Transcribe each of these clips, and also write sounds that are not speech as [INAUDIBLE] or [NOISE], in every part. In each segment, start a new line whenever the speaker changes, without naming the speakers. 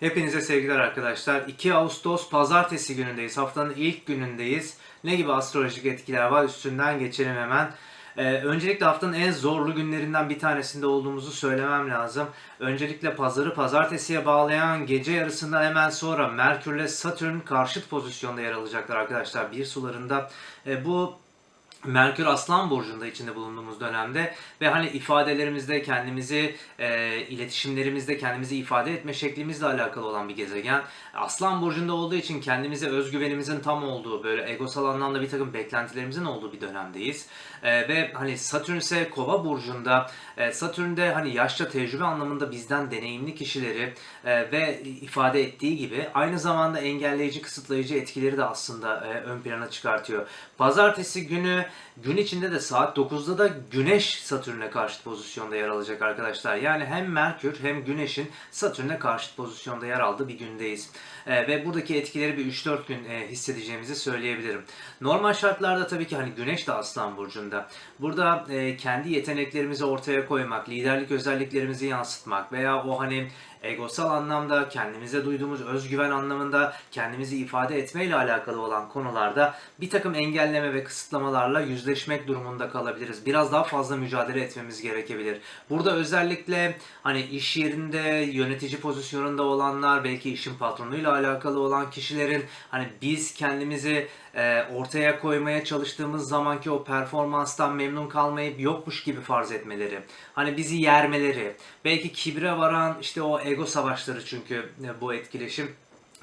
Hepinize sevgiler arkadaşlar. 2 Ağustos pazartesi günündeyiz. Haftanın ilk günündeyiz. Ne gibi astrolojik etkiler var üstünden geçelim hemen. Ee, öncelikle haftanın en zorlu günlerinden bir tanesinde olduğumuzu söylemem lazım. Öncelikle pazarı pazartesiye bağlayan gece yarısından hemen sonra Merkürle Satürn karşıt pozisyonda yer alacaklar arkadaşlar. Bir sularında Ee, bu Merkür Aslan Burcu'nda içinde bulunduğumuz dönemde ve hani ifadelerimizde kendimizi, e, iletişimlerimizde kendimizi ifade etme şeklimizle alakalı olan bir gezegen. Aslan Burcu'nda olduğu için kendimize özgüvenimizin tam olduğu, böyle egosal anlamda bir takım beklentilerimizin olduğu bir dönemdeyiz. E, ve hani Satürn ise Kova Burcu'nda, e, Satürn'de hani yaşça tecrübe anlamında bizden deneyimli kişileri e, ve ifade ettiği gibi aynı zamanda engelleyici, kısıtlayıcı etkileri de aslında e, ön plana çıkartıyor. Pazartesi günü gün içinde de saat 9'da da Güneş Satürn'e karşıt pozisyonda yer alacak arkadaşlar. Yani hem Merkür hem Güneş'in Satürn'e karşıt pozisyonda yer aldığı bir gündeyiz. E, ve buradaki etkileri bir 3-4 gün e, hissedeceğimizi söyleyebilirim. Normal şartlarda tabii ki hani Güneş de Aslan Burcu'nda. Burada e, kendi yeteneklerimizi ortaya koymak, liderlik özelliklerimizi yansıtmak veya o hani egosal anlamda kendimize duyduğumuz özgüven anlamında kendimizi ifade etmeyle alakalı olan konularda bir takım engelleme ve kısıtlamalarla yüzleşmek durumunda kalabiliriz. Biraz daha fazla mücadele etmemiz gerekebilir. Burada özellikle hani iş yerinde yönetici pozisyonunda olanlar, belki işin patronuyla alakalı olan kişilerin hani biz kendimizi e, ortaya koymaya çalıştığımız zamanki o performanstan memnun kalmayıp yokmuş gibi farz etmeleri, hani bizi yermeleri, belki kibre varan işte o ego savaşları çünkü e, bu etkileşim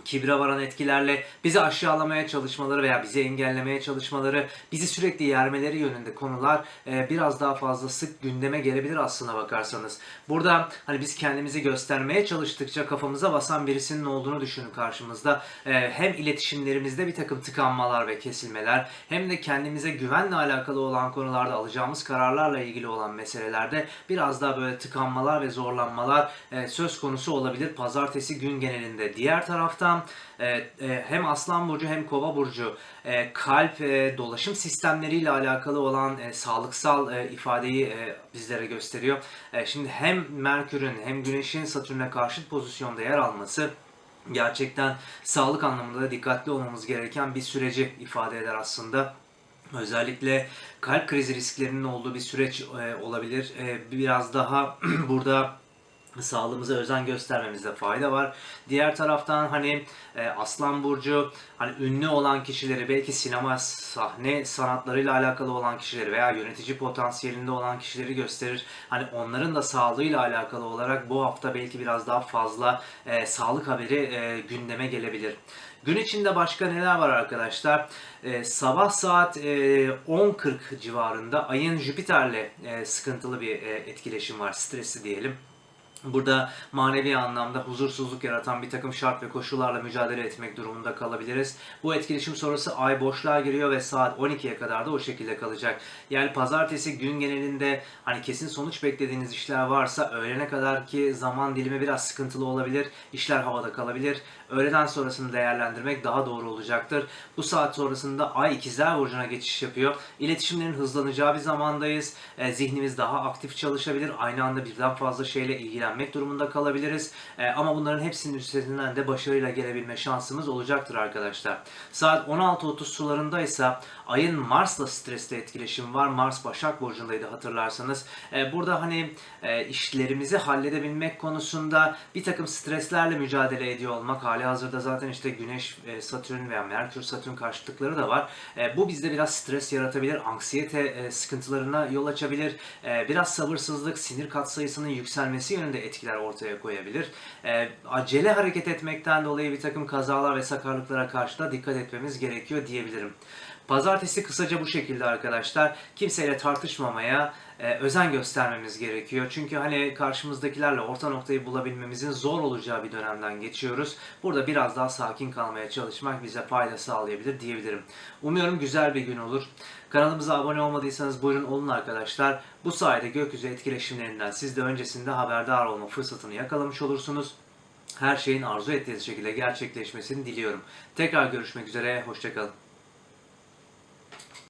kibre varan etkilerle bizi aşağılamaya çalışmaları veya bizi engellemeye çalışmaları, bizi sürekli yermeleri yönünde konular e, biraz daha fazla sık gündeme gelebilir aslına bakarsanız. Burada hani biz kendimizi göstermeye çalıştıkça kafamıza basan birisinin olduğunu düşünün karşımızda. E, hem iletişimlerimizde bir takım tıkanmalar ve kesilmeler hem de kendimize güvenle alakalı olan konularda alacağımız kararlarla ilgili olan meselelerde biraz daha böyle tıkanmalar ve zorlanmalar e, söz konusu olabilir pazartesi gün genelinde. Diğer taraftan e, e, hem Aslan Burcu hem Kova Burcu e, kalp e, dolaşım sistemleriyle alakalı olan e, sağlıksal e, ifadeyi e, bizlere gösteriyor. E, şimdi hem Merkür'ün hem Güneş'in Satürn'e karşıt pozisyonda yer alması gerçekten sağlık anlamında da dikkatli olmamız gereken bir süreci ifade eder aslında. Özellikle kalp krizi risklerinin olduğu bir süreç e, olabilir. E, biraz daha [CLEARS THROAT] burada sağlığımıza özen göstermemizde fayda var. Diğer taraftan hani e, Aslan Burcu hani ünlü olan kişileri belki sinema sahne sanatlarıyla alakalı olan kişileri veya yönetici potansiyelinde olan kişileri gösterir. Hani onların da sağlığıyla alakalı olarak bu hafta belki biraz daha fazla e, sağlık haberi e, gündeme gelebilir. Gün içinde başka neler var arkadaşlar? Ee, sabah saat e, 10.40 civarında ayın Jüpiter'le e, sıkıntılı bir e, etkileşim var, stresli diyelim. Burada manevi anlamda huzursuzluk yaratan bir takım şart ve koşullarla mücadele etmek durumunda kalabiliriz. Bu etkileşim sonrası ay boşluğa giriyor ve saat 12'ye kadar da o şekilde kalacak. Yani pazartesi gün genelinde hani kesin sonuç beklediğiniz işler varsa öğlene kadar ki zaman dilimi biraz sıkıntılı olabilir. İşler havada kalabilir. Öğleden sonrasını değerlendirmek daha doğru olacaktır. Bu saat sonrasında ay ikizler burcuna geçiş yapıyor. İletişimlerin hızlanacağı bir zamandayız. E, zihnimiz daha aktif çalışabilir. Aynı anda birden fazla şeyle ilgilenmek durumunda kalabiliriz. E, ama bunların hepsinin üstesinden de başarıyla gelebilme şansımız olacaktır arkadaşlar. Saat 16.30 sularındaysa ayın Mars'la stresli etkileşim var. Mars Başak Burcu'ndaydı hatırlarsanız. E, burada hani e, işlerimizi halledebilmek konusunda bir takım streslerle mücadele ediyor olmak hali hazırda zaten işte Güneş, Satürn veya Merkür, Satürn karşıtlıkları da var. Bu bizde biraz stres yaratabilir, anksiyete e, sıkıntılarına yol açabilir. Biraz sabırsızlık, sinir katsayısının yükselmesi yönünde etkiler ortaya koyabilir. E, acele hareket etmekten dolayı bir takım kazalar ve sakarlıklara karşı da dikkat etmemiz gerekiyor diyebilirim. Pazartesi kısaca bu şekilde arkadaşlar. Kimseyle tartışmamaya e, özen göstermemiz gerekiyor. Çünkü hani karşımızdakilerle orta noktayı bulabilmemizin zor olacağı bir dönemden geçiyoruz. Burada biraz daha sakin kalmaya çalışmak bize fayda sağlayabilir diyebilirim. Umuyorum güzel bir gün olur. Kanalımıza abone olmadıysanız buyurun olun arkadaşlar. Bu sayede gökyüzü etkileşimlerinden siz de öncesinde haberdar olma fırsatını yakalamış olursunuz. Her şeyin arzu ettiğiniz şekilde gerçekleşmesini diliyorum. Tekrar görüşmek üzere, hoşçakalın.